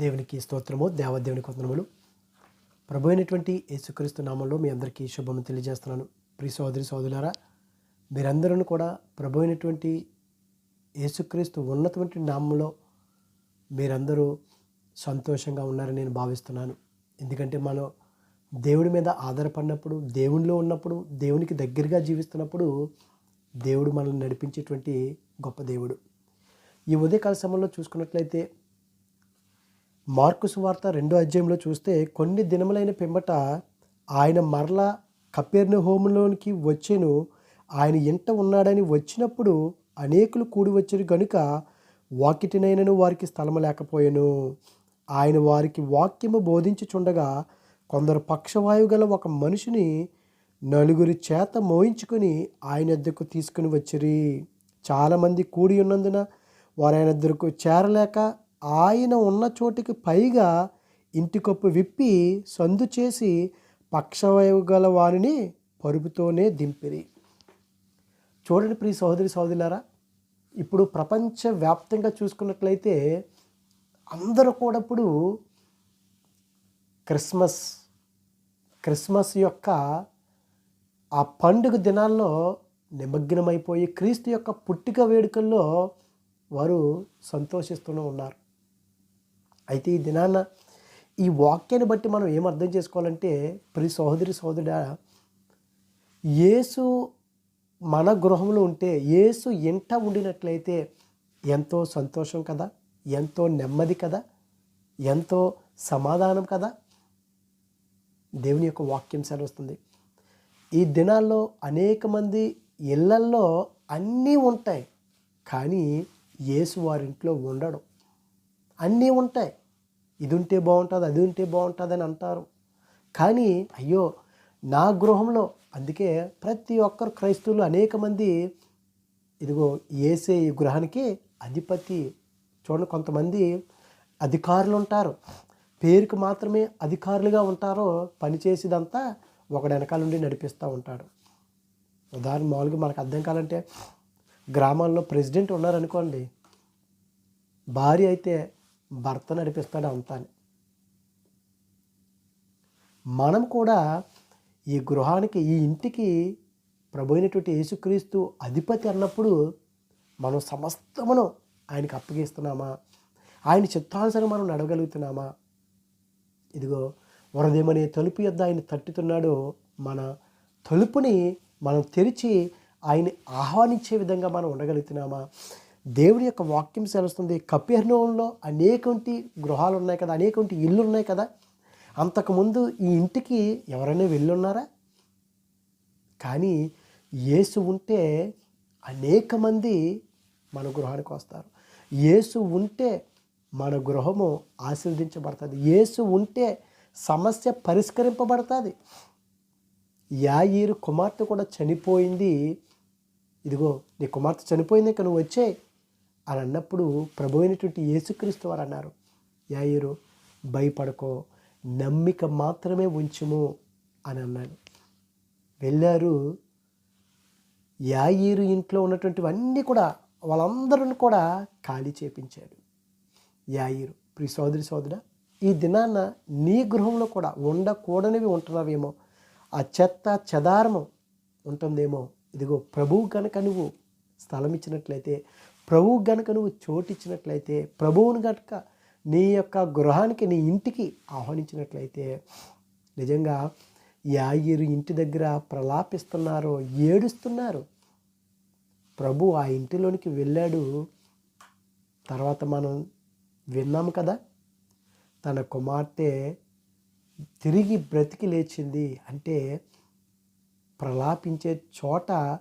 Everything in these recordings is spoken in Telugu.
దేవునికి స్తోత్రము దేవదేవునికి వందనములు. ప్రభు అయినటువంటి యేసుక్రీస్తు నామంలో మీ అందరికీ శుభము తెలియజేస్తున్నాను. ప్రియ సోదరి సోదరులారా మీరందరూ కూడా ప్రభు అయినటువంటి యేసుక్రీస్తు ఉన్నటువంటి నామంలో మీరందరూ సంతోషంగా ఉన్నారని నేను భావిస్తున్నాను. ఎందుకంటే మనం దేవుడి మీద ఆధారపడినప్పుడు దేవునిలో ఉన్నప్పుడు దేవునికి దగ్గరగా జీవిస్తున్నప్పుడు దేవుడు మనల్ని నడిపించేటువంటి గొప్ప దేవుడు. ఈ ఉదయకాల సమయంలో చూసుకున్నట్లయితే మార్కు సువార్త రెండో అధ్యాయంలో చూస్తే కొన్ని దినములైన పిమ్మట ఆయన మరలా కపెర్ని హోములోనికి వచ్చెను. ఆయన ఇంట ఉన్నాడని వచ్చినప్పుడు అనేకులు కూడి వచ్చారు గనుక వాకిటినైనను వారికి స్థలము లేకపోయాను. ఆయన వారికి వాక్యము బోధించుచుండగా కొందరు పక్షవాయువు గల ఒక మనిషిని నలుగురి చేత మోయించుకొని ఆయన వద్దకు తీసుకుని వచ్చిరి. చాలామంది కూడి ఉన్నందున వారు ఆయన వద్దకు చేరలేక ఆయన ఉన్న చోటికి పైగా ఇంటికప్పు విప్పి సందు చేసి పక్షవాయువు గల వారిని పరుపుతోనే దింపిరి. చూడండి ప్రియ సహోదరి సహోదరులారా ఇప్పుడు ప్రపంచవ్యాప్తంగా చూసుకున్నట్లయితే అందరూ కూడా ఇప్పుడు క్రిస్మస్ క్రిస్మస్ యొక్క ఆ పండుగ దినాల్లో నిమగ్నమైపోయి క్రీస్తు యొక్క పుట్టిక వేడుకల్లో వారు సంతోషిస్తూనే ఉన్నారు. అయితే ఈ దినాన ఈ వాక్యాన్ని బట్టి మనం ఏం అర్థం చేసుకోవాలంటే ప్రతి సహోదరి సహోదరుడా యేసు మన గృహంలో ఉంటే యేసు ఇంట ఉండినట్లయితే ఎంతో సంతోషం కదా ఎంతో నెమ్మది కదా ఎంతో సమాధానం కదా. దేవుని యొక్క వాక్యం సెలవుస్తుంది ఈ దినాల్లో అనేక మంది ఇళ్ళల్లో అన్నీ ఉంటాయి కానీ యేసు వారింట్లో ఉండడం. అన్నీ ఉంటాయి. ఇది ఉంటే బాగుంటుంది అది ఉంటే బాగుంటుంది అని అంటారు. కానీ అయ్యో నా గృహంలో అందుకే ప్రతి ఒక్కరు క్రైస్తవులు అనేక మంది ఇదిగో ఏసే ఈ గృహానికి అధిపతి చూడండి కొంతమంది అధికారులు ఉంటారు పేరుకి మాత్రమే అధికారులుగా ఉంటారో పనిచేసేదంతా ఒకడు వెనకాల నుండి నడిపిస్తూ ఉంటాడు. ఉదాహరణ మామూలుగా మనకు అర్థం కావాలంటే గ్రామాల్లో ప్రెసిడెంట్ ఉన్నారనుకోండి భార్య అయితే భర్త నడిపిస్తాడు అంతా మనం కూడా ఈ గృహానికి ఈ ఇంటికి ప్రభు అయినటువంటి యేసుక్రీస్తు అధిపతి అన్నప్పుడు మనం సమస్తమును ఆయనకి అప్పగిస్తున్నామా? ఆయన చిత్తానుసరం మనం నడవగలుగుతున్నామా? ఇదిగో వరదేమనే తలుపు యొద్ద ఆయన తట్టుతున్నాడు మన తలుపుని మనం తెరిచి ఆయన్ని ఆహ్వానించే విధంగా మనం ఉండగలుగుతున్నామా? దేవుడి యొక్క వాక్యం సెలవుస్తుంది. కపెర్నోంలో అనేకంటి గృహాలు ఉన్నాయి కదా అనేకంటి ఇల్లు ఉన్నాయి కదా. అంతకుముందు ఈ ఇంటికి ఎవరైనా వెళ్ళున్నారా? కానీ యేసు ఉంటే అనేక మంది మన గృహానికి వస్తారు. యేసు ఉంటే మన గృహము ఆశీర్వదించబడుతుంది. యేసు ఉంటే సమస్య పరిష్కరింపబడుతుంది. యాయిరు కుమార్తె కూడా చనిపోయింది. ఇదిగో నీ కుమార్తె చనిపోయింది ఇక నువ్వు వచ్చే అని అన్నప్పుడు ప్రభు అయినటువంటి యేసుక్రీస్తు వారు అన్నారు యాయిరు భయపడకో నమ్మిక మాత్రమే ఉంచుము అని అన్నాడు. వెళ్ళారు. యాయిరు ఇంట్లో ఉన్నటువంటివన్నీ కూడా వాళ్ళందరూ కూడా ఖాళీ చేపించాడు. యాయిరు ప్రి సోదరి సోదర ఈ దినాన నీ గృహంలో కూడా ఉండకూడనివి ఉంటున్నావేమో ఆ చెత్త చెదారము ఉంటుందేమో ఇదిగో ప్రభువు కనుక నువ్వు స్థలం ఇచ్చినట్లయితే ప్రభువు గనుక నువ్వు చోటు ఇచ్చినట్లయితే ప్రభువుని గనుక నీ యొక్క గృహానికి నీ ఇంటికి ఆహ్వానించినట్లయితే నిజంగా యాయిరు ఇంటి దగ్గర ప్రలాపిస్తున్నారు ఏడుస్తున్నారు. ప్రభు ఆ ఇంటిలోనికి వెళ్ళాడు. తర్వాత మనం విన్నాము కదా తన కుమార్తె తిరిగి బ్రతికి లేచింది అంటే ప్రలాపించే చోట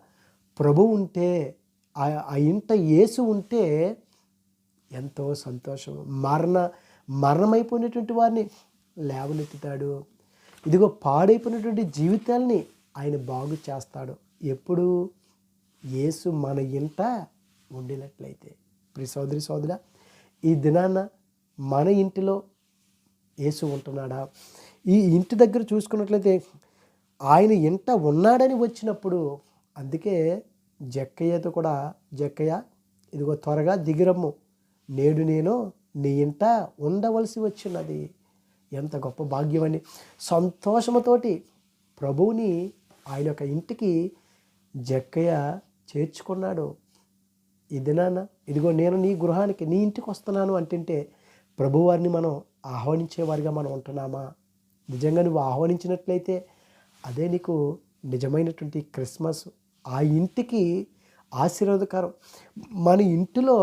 ప్రభు ఉంటే ఆ ఇంట యేసు ఉంటే ఎంతో సంతోషం. మరణ మరణమైపోయినటువంటి వారిని లేవనెత్తుతాడు. ఇదిగో పాడైపోయినటువంటి జీవితాల్ని ఆయన బాగు చేస్తాడు. ఎప్పుడు యేసు మన ఇంట ఉండినట్లయితే. ప్రి సోదరి సోదర ఈ దినాన మన ఇంటిలో యేసు ఉంటున్నాడా? ఈ ఇంటి దగ్గర చూసుకున్నట్లయితే ఆయన ఇంట ఉన్నాడని వచ్చినప్పుడు అందుకే జక్కయ్యతో కూడా జక్కయ్య ఇదిగో త్వరగా దిగిరమ్ము. నేడు నేను నీ ఇంట ఉండవలసి వచ్చినది. ఎంత గొప్ప భాగ్యమని సంతోషముతోటి ప్రభువుని ఆయన యొక్క ఇంటికి జక్కయ్య చేర్చుకున్నాడు. ఇది నాన్న ఇదిగో నేను నీ గృహానికి నీ ఇంటికి వస్తున్నాను అంటుంటే ప్రభువారిని మనం ఆహ్వానించేవారిగా మనం ఉంటున్నామా? నిజంగా నువ్వు ఆహ్వానించినట్లయితే అదే నీకు నిజమైనటువంటి క్రిస్మస్ ఆ ఇంటికి ఆశీర్వాదకరం. మన ఇంటిలో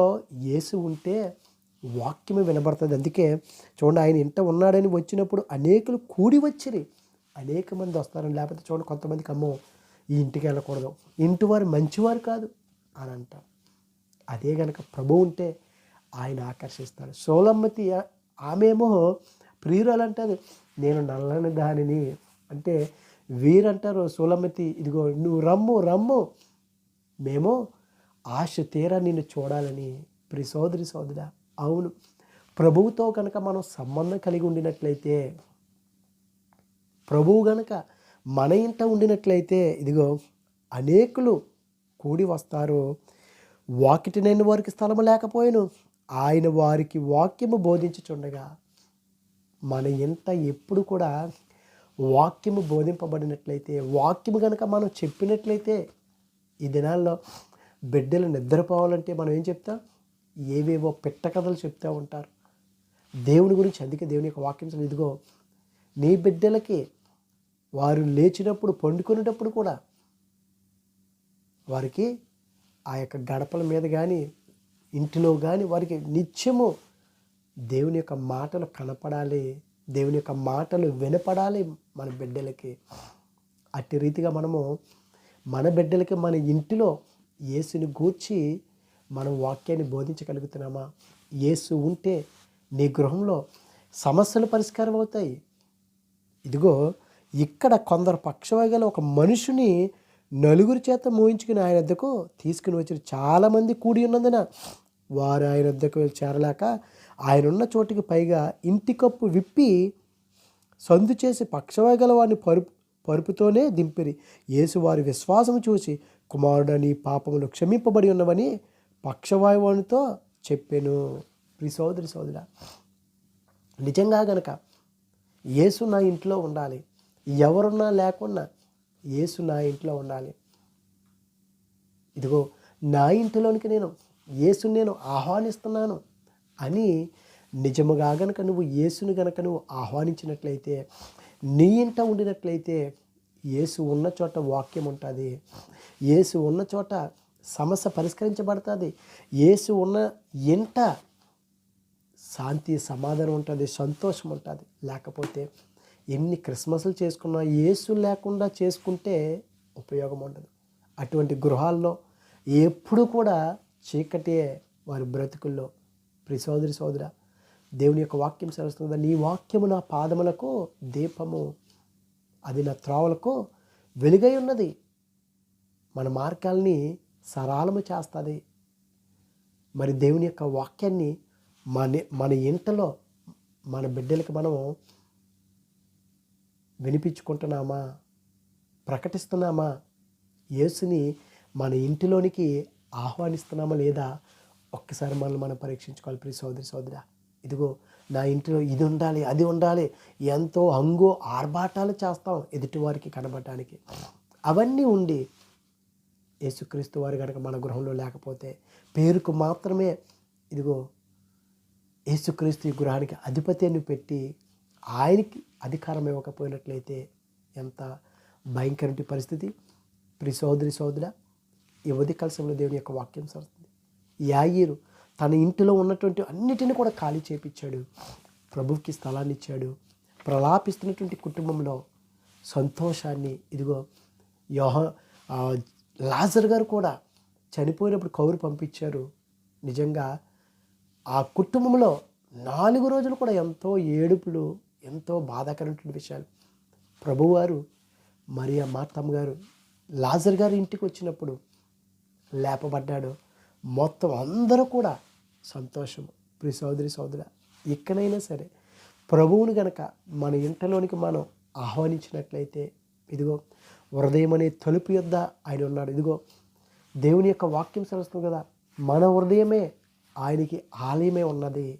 యేసు ఉంటే వాక్యమే వినబడుతుంది. అందుకే చూడండి ఆయన ఇంట ఉన్నాడని వచ్చినప్పుడు అనేకులు కూడి వచ్చిరి. అనేక మంది వస్తారని లేకపోతే చూడండి కొంతమందికి అమ్మో ఈ ఇంటికి వెళ్ళకూడదు. ఇంటి వారు మంచివారు కాదు అని అంటాం. అదే గనక ప్రభు ఉంటే ఆయన ఆకర్షిస్తాడు సోలమ్మతి ఆమెమో ప్రియురాలు అంటారు నేను నల్లని దానిని అంటే వీరంటారు సూలమతి ఇదిగో నువ్వు రమ్ము రమ్ము. మేము ఆశ తీరా నిన్ను చూడాలని ప్రి సోదరి సోదరా. అవును ప్రభువుతో కనుక మనం సంబంధం కలిగి ఉండినట్లయితే ప్రభువు గనక మన ఇంట ఉండినట్లయితే ఇదిగో అనేకులు కూడి వస్తారు. వాకిటినైన వారికి స్థలము లేకపోయాను ఆయన వారికి వాక్యము బోధించుచుండగా మన ఇంట ఎప్పుడు కూడా వాక్యము బోధింపబడినట్లయితే వాక్యము కనుక మనం చెప్పినట్లయితే ఈ దినాల్లో బిడ్డలు నిద్రపోవాలంటే మనం ఏం చెప్తాం? ఏవేవో పెట్ట కథలు చెప్తూ ఉంటారు. దేవుని గురించి అందుకే దేవుని యొక్క వాక్యం ఇదిగో నీ బిడ్డలకి వారు లేచినప్పుడు పండుకునేటప్పుడు కూడా వారికి ఆ యొక్క గడపల మీద కానీ ఇంటిలో కానీ వారికి నిత్యము దేవుని యొక్క మాటలు కనపడాలి. దేవుని యొక్క మాటలు వినపడాలి మన బిడ్డలకి. అట్టి రీతిగా మనము మన బిడ్డలకి మన ఇంటిలో యేసుని గూర్చి మనం వాక్యాన్ని బోధించగలుగుతున్నామా? యేసు ఉంటే నీ గృహంలో సమస్యలు పరిష్కారం అవుతాయి. ఇదిగో ఇక్కడ కొందరు పక్షవాగల ఒక మనుషుని నలుగురి చేత మోయించుకుని ఆయన వద్దకు తీసుకుని వచ్చిన చాలామంది కూడి ఉన్నందున వారు ఆయన వద్దకు వెళ్ళి చేరలేక ఆయనున్న చోటికి పైగా ఇంటి కప్పు విప్పి సందు చేసి పక్షవాగల వారిని పరుపు పరుపుతోనే దింపిరి. యేసు వారి విశ్వాసము చూసి కుమారుడని పాపములు క్షమింపబడి ఉన్నవని పక్షవాయువునితో చెప్పాను. ప్రి సోదరి సోదర నిజంగా గనక యేసు నా ఇంట్లో ఉండాలి. ఎవరున్నా లేకున్నా యేసు నా ఇంట్లో ఉండాలి. ఇదిగో నా ఇంటిలోనికి నేను యేసుని నేను ఆహ్వానిస్తున్నాను. అని నిజముగా గనక నువ్వు యేసును గనక నువ్వు ఆహ్వానించినట్లయితే నీ ఇంట ఉండినట్లయితే యేసు ఉన్న చోట వాక్యం ఉంటుంది. యేసు ఉన్న చోట సమస్య పరిష్కరించబడుతుంది. యేసు ఉన్న ఇంట శాంతి సమాధానం ఉంటుంది సంతోషం ఉంటుంది. లేకపోతే ఎన్ని క్రిస్మస్లు చేసుకున్నా యేసు లేకుండా చేసుకుంటే ఉపయోగం ఉండదు. అటువంటి గృహాల్లో ఎప్పుడు కూడా చీకటే వారి బ్రతుకుల్లో ప్రి సోదరి సోదర దేవుని యొక్క వాక్యం సెలవుస్తుంది నీ వాక్యము నా పాదములకు దీపము. అది నా త్రోవలకు వెలుగై ఉన్నది. మన మార్గాల్ని సరళము చేస్తుంది. మరి దేవుని యొక్క వాక్యాన్ని మన మన ఇంటలో మన బిడ్డలకి మనం వినిపించుకుంటున్నామా? ప్రకటిస్తున్నామా? యేసుని మన ఇంటిలోనికి ఆహ్వానిస్తున్నామా లేదా? ఒక్కసారి మనల్ని మనం పరీక్షించుకోవాలి. ప్రియ సోదరి సోదరా ఇదిగో నా ఇంటిలో ఇది ఉండాలి అది ఉండాలి ఎంతో హంగు ఆర్భాటాలు చేస్తాం ఎదుటివారికి కనబడటానికి. అవన్నీ ఉండి యేసుక్రీస్తు వారు కనుక మన గృహంలో లేకపోతే పేరుకు మాత్రమే ఇదిగో యేసుక్రీస్తు ఈ గృహానికి అధిపత్యాన్ని పెట్టి ఆయనకి అధికారం ఇవ్వకపోయినట్లయితే ఎంత భయంకరమైన పరిస్థితి. ప్రి సోదరి సోదర ఈ ఉదయ దేవుని యొక్క వాక్యం సరుతుంది యాయిరు తన ఇంటిలో ఉన్నటువంటి అన్నిటిని కూడా ఖాళీ చేపించాడు ప్రభువుకి స్థలాన్ని ఇచ్చాడు ప్రలాపిస్తున్నటువంటి కుటుంబంలో సంతోషాన్ని ఇదిగో యోహ లాజర్ గారు కూడా చనిపోయినప్పుడు కౌరు పంపించారు. నిజంగా ఆ కుటుంబంలో నాలుగు రోజులు కూడా ఎంతో ఏడుపులు ఎంతో బాధాకరమైనటువంటి విషయాలు. ప్రభువారు మరియా మార్తమ్మ గారు లాజర్ గారు ఇంటికి వచ్చినప్పుడు లేపబడ్డాడు. మొత్తం అందరూ కూడా సంతోషం. ప్రి సోదరి సోదర ఎక్కడైనా సరే ప్రభువుని గనక మన ఇంటలోనికి మనం ఆహ్వానించినట్లయితే ఇదిగో హృదయం అనే తలుపు యొద్ద ఆయన ఉన్నాడు. ఇదిగో దేవుని యొక్క వాక్యం సెలవుస్తుంది కదా మన హృదయమే ఆయనకి ఆలయమే ఉన్నది.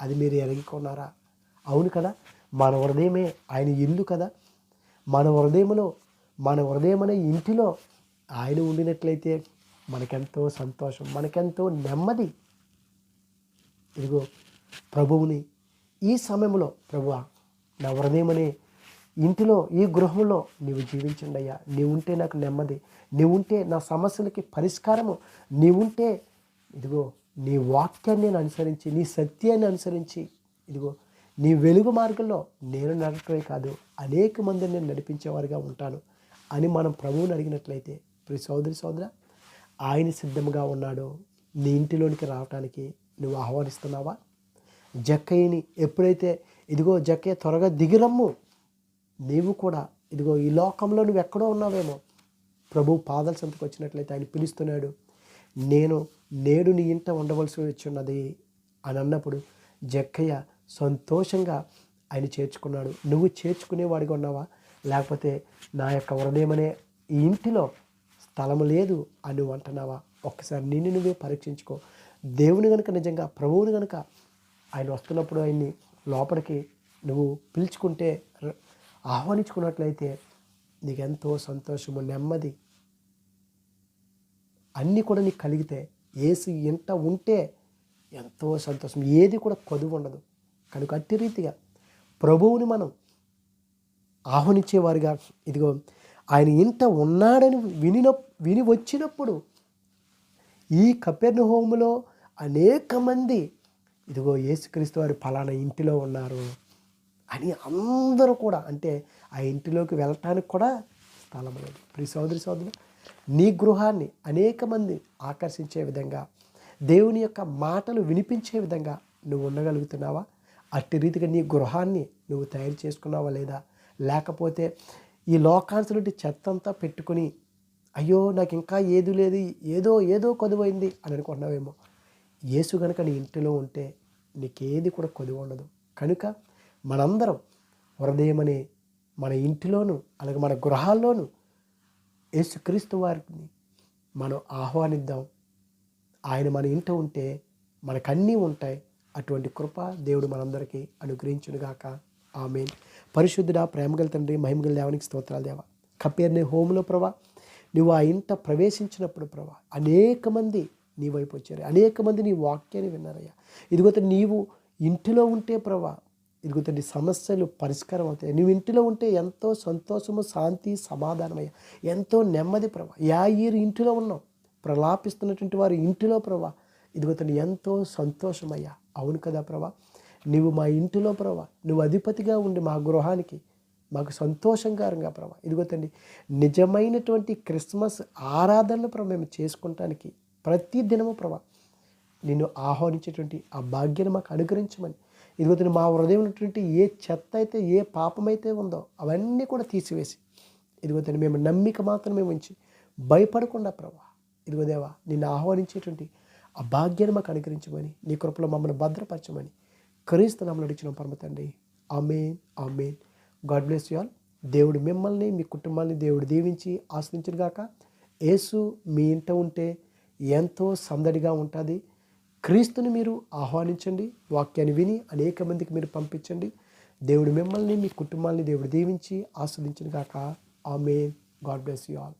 అది మీరు ఎరగికొన్నారా? అవును కదా మన హృదయమే ఆయన ఇల్లు కదా. మన హృదయంలో మన హృదయం అనే ఇంటిలో ఆయన ఉండినట్లయితే మనకెంతో సంతోషం మనకెంతో నెమ్మది. ఇదిగో ప్రభువుని ఈ సమయంలో ప్రభువ నా హృదయమనే ఇంటిలో ఈ గృహంలో నీవు జీవించండి అయ్యా. నీవుంటే నాకు నెమ్మది. నీవుంటే నా సమస్యలకి పరిష్కారము. నీవుంటే ఇదిగో నీ వాక్యాన్ని నేను అనుసరించి నీ సత్యాన్ని అనుసరించి ఇదిగో నీ వెలుగు మార్గంలో నేను నడటమే కాదు అనేక మందిని నేను నడిపించేవారిగా ఉంటాను అని మనం ప్రభువుని అడిగినట్లయితే ప్రి సోదరి సోదర ఆయన సిద్ధంగా ఉన్నాడో నీ ఇంటిలోనికి రావటానికి నువ్వు ఆహ్వానిస్తున్నావా? జక్కయ్యని ఎప్పుడైతే ఇదిగో జక్కయ్య త్వరగా దిగిరమ్ము. నీవు కూడా ఇదిగో ఈ లోకంలో నువ్వు ఎక్కడో ఉన్నావేమో. ప్రభు పాదల సంతకు వచ్చినట్లయితే ఆయన పిలుస్తున్నాడు. నేను నేడు నీ ఇంట ఉండవలసి వచ్చిన్నది అని అన్నప్పుడు జక్కయ్య సంతోషంగా ఆయన చేర్చుకున్నాడు. నువ్వు చేర్చుకునేవాడిగా ఉన్నావా? లేకపోతే నా యొక్క హృదయం ఈ ఇంటిలో స్థలము లేదు అని నువ్వు అంటున్నావా? ఒక్కసారి నిన్ను నువ్వే పరీక్షించుకో. దేవుని కనుక నిజంగా ప్రభువుని కనుక ఆయన వస్తున్నప్పుడు ఆయన్ని లోపలికి నువ్వు పిలుచుకుంటే ర- ఆహ్వానించుకున్నట్లయితే నీకెంతో సంతోషము నెమ్మది అన్నీ కూడా నీకు కలిగితే ఏసు ఇంట ఉంటే ఎంతో సంతోషం. ఏది కూడా కొదువు ఉండదు. కనుక అట్టి రీతిగా ప్రభువుని మనం ఆహ్వానించేవారుగా ఇదిగో ఆయన ఇంట ఉన్నాడని వినిన విని వచ్చినప్పుడు ఈ కపెర్ణ హోములో అనేక మంది ఇదిగో యేసుక్రీస్తు వారు ఫలానా ఇంటిలో ఉన్నారు అని అందరూ కూడా అంటే ఆ ఇంటిలోకి వెళ్ళటానికి కూడా స్థలం లేదు. ప్రి సోదరి సోదరు నీ గృహాన్ని అనేక మంది ఆకర్షించే విధంగా దేవుని యొక్క మాటలు వినిపించే విధంగా నువ్వు ఉండగలుగుతున్నావా? అట్టి రీతిగా నీ గృహాన్ని నువ్వు తయారు చేసుకున్నావా లేదా? లేకపోతే ఈ లోకాంశ నుండి చెత్త అంతా పెట్టుకుని అయ్యో నాకు ఇంకా ఏది లేదు ఏదో ఏదో కొదువైంది అని అనుకుంటున్నావేమో. యేసు కనుక నీ ఇంటిలో ఉంటే నీకేది కూడా కొదువు ఉండదు. కనుక మనందరం వరదేమని మన ఇంటిలోనూ అలాగే మన గృహాల్లోనూ యేసుక్రీస్తు వారిని మనం ఆహ్వానిద్దాం. ఆయన మన ఇంట ఉంటే మనకన్నీ ఉంటాయి. అటువంటి కృప దేవుడు మనందరికీ అనుగ్రహించునుగాక. ఆమె పరిశుద్ధుడా ప్రేమగల తండ్రి మహిమగల దేవానికి స్తోత్రాలు దేవా. కప్పేర్నే హోములో ప్రభా నువ్వు ఆ ఇంట ప్రవేశించినప్పుడు ప్రభా అనేక మంది నీ వైపు వచ్చారు. అనేక మంది నీ వాక్యాన్ని విన్నారయ్యా. ఇదిగో నీవు ఇంటిలో ఉంటే ప్రభా ఇదిగో సమస్యలు పరిష్కారం అవుతాయి. నువ్వు ఇంటిలో ఉంటే ఎంతో సంతోషము శాంతి సమాధానమయ్యా. ఎంతో నెమ్మది ప్రభా. యా ఈరు ఇంటిలో ఉన్నాం ప్రలాపిస్తున్నటువంటి వారు ఇంటిలో ప్రభా. ఇదిగో ఎంతో సంతోషమయ్యా. అవును కదా ప్రభా. నువ్వు మా ఇంటిలో ప్రభా నువ్వు అధిపతిగా ఉండి మా గృహానికి మాకు సంతోషంకరంగా ప్రభా ఇదిగో తండ్రి నిజమైనటువంటి క్రిస్మస్ ఆరాధనలు ప్రభా మేము చేసుకుంటానికి ప్రతి దినము ప్రభా నిన్ను ఆహ్వానించేటువంటి ఆ భాగ్యాన్ని మాకు అనుగ్రహించమని. ఇదిగో మా హృదయం ఉన్నటువంటి ఏ చెత్త అయితే ఏ పాపమైతే ఉందో అవన్నీ కూడా తీసివేసి ఇదిగో మేము నమ్మిక మాత్రమే ఉంచి భయపడకుండా ప్రభా ఇదిగో దేవా నిన్ను ఆహ్వానించేటువంటి ఆ భాగ్యాన్ని మాకు అనుగ్రహించమని నీ కృపలో మమ్మల్ని భద్రపరచమని క్రీస్తు నమ్మలు అడిచిన పరమ తండ్రి amen amen. God bless you all. దేవుడు మిమ్మల్ని మీ కుటుంబాన్ని దేవుడు దీవించి ఆశ్రయించిన గాక. యేసు మీ ఇంట ఉంటే ఎంతో సందడిగా ఉంటుంది. క్రీస్తుని మీరు ఆహ్వానించండి. వాక్యాన్ని విని అనేక మందికి మీరు పంపించండి. దేవుడు మిమ్మల్ని మీ కుటుంబాన్ని దేవుడు దీవించి ఆస్వాదించిన గాక. Amen. God bless you all.